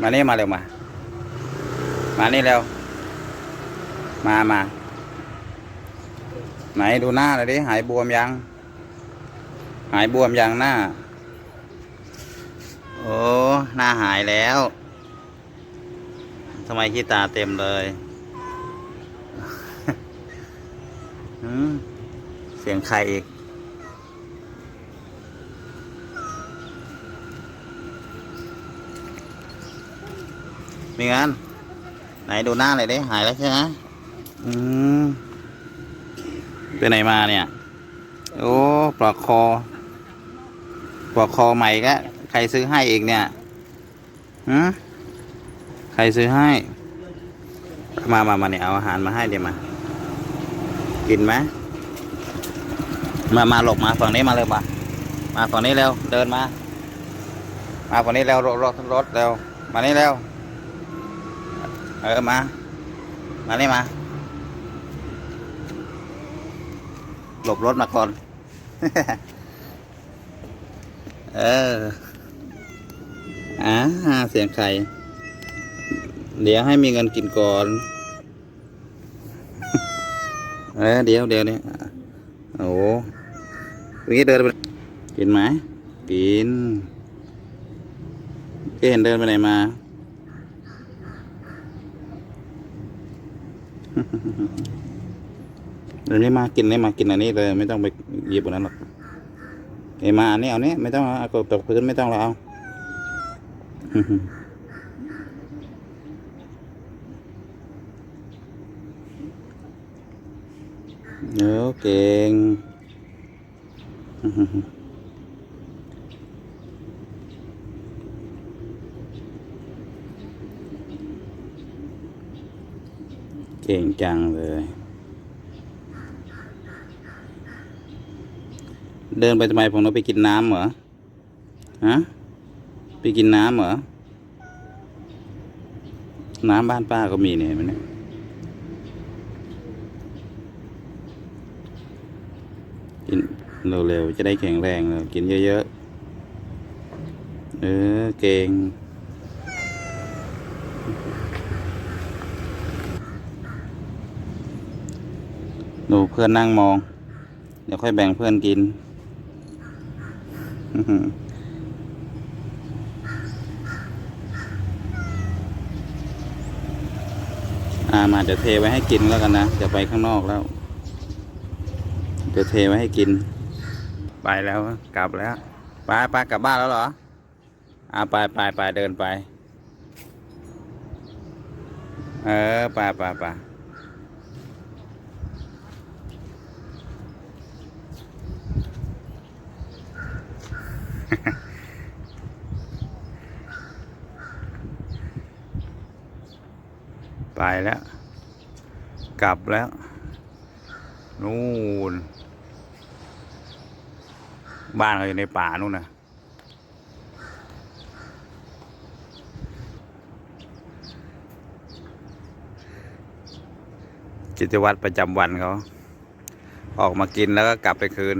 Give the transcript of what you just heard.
มานี่มาเร็วมา มานี่เร็ว มามา ไหนดูหน้าเลยดิ หายบวมยัง หายบวมยังหน้า โอ้ หน้าหายแล้วทำไมขี้ตาเต็มเลย เสียงใครอีก มีงานไหนดูหน้าเลยดิหายแล้วใช่ไหมอืมไปไหนมาเนี่ย โอ้ปลอกคอปลอกคอใหม่ก็ใครซื้อให้อีกเนี่ยหืมใครซื้อให้ มามามาเนี่ยเอาอาหารมาให้เดี๋ยวมา กินไหมมา มาหลบมาฝั่งนี้มาเลยมา มาฝั่งนี้เร็ว เดินมา มาฝั่งนี้เร็วรถรถรถเร็ว มานี่เร็ว เออมา มานี่มา หลบรถมาก่อน เออ อ่าเสียงใครเดี๋ยวให้มีเงินกินก่อน เออเดี๋ยวเดี๋ยวนี่โอ้โหเมื่อกี้เดินไปกินไหมกินเก็เห็นเดินไปไหนมา เดี๋ยวนี้มากินนี่มากินอันนี้เลย ไม่ต้องไปหยิบอันนั้นหรอกเอ้มาอันนี้เอาเนี้ไม่ต้องเอาเอาตกพื้นไม่ต้องเราเอาเออเก่ง เก่งจังเลย เดินไปทำไมผมเราไปกินน้ำเหรอ ฮะ ไปกินน้ำเหรอ น้ำบ้านป้าก็มีเนี่ยมันเนี่ยกินเร็วๆจะได้แข็งแรงเลยกินเยอะๆ เออ เก่ง ดูเพื่อนนั่งมอง เดี๋ยวค่อยแบ่งเพื่อนกิน อ่ามาเดี๋ยวเทไว้ให้กินแล้วกันนะจะไปข้างนอกแล้ว เดี๋ยวเทไว้ให้กิน ไปแล้วกลับแล้วไปไปกลับบ้านแล้วเหรอ อ่าไปไปไปเดินไป เออไปไปไป ไปแล้ว กลับแล้ว นู่น บ้านเขาอยู่ในป่านู่นนะกิจวัตรประจำวันเขา ออกมากินแล้วก็กลับไปคืน